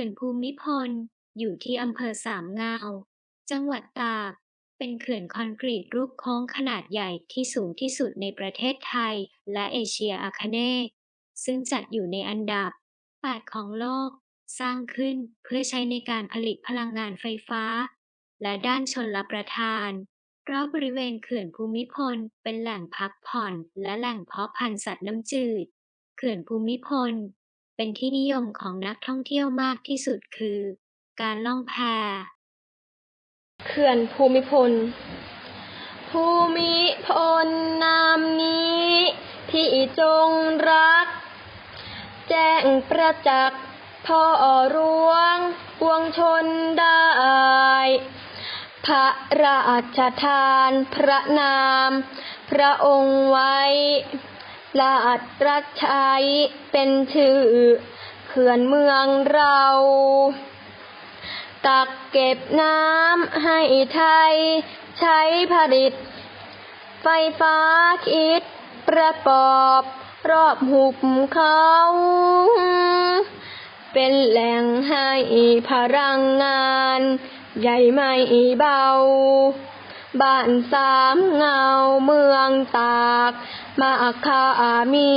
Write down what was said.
ขื่อนภูมิพล อยู่ที่อำเภอสามเงา จังหวัดตาก เป็นเขื่อนคอนกรีตรูปโค้งขนาดใหญ่ที่สูงที่สุดในประเทศไทย และเอเชียอาคเนย์ซึ่งจัดอยู่ในอันดับ 8 ของโลก สร้างขึ้นเพื่อใช้ในการผลิตพลังงานไฟฟ้า และด้านชนลประทานรอบบริเวณเขื่อนภูมิพล เป็นแหล่งพักผ่อน และแหล่งเพาะพันธุ์สัตว์น้ำจืด เขื่อนภูมิพล เป็นที่นิยมของนักท่องเที่ยวมากที่สุดคือ การล่องแพเขื่อนภูมิพล ภูมิพลนามนี้ที่จงรัก แจ้งประจักษ์พ่อรวงปวงชนได้ พระราชทานพระนาม พระองค์ไว้ ลาดรัชชัยเป็นชื่อเขื่อนเมืองเรา กักเก็บน้ำให้ไทย ใช้ผลิต ไฟฟ้าคิดประกอบรอบหุบเขา เป็นแหล่งให้พลังงาน ใหญ่ไม่เบา บ้านสามเงาเมืองตาก มาคามี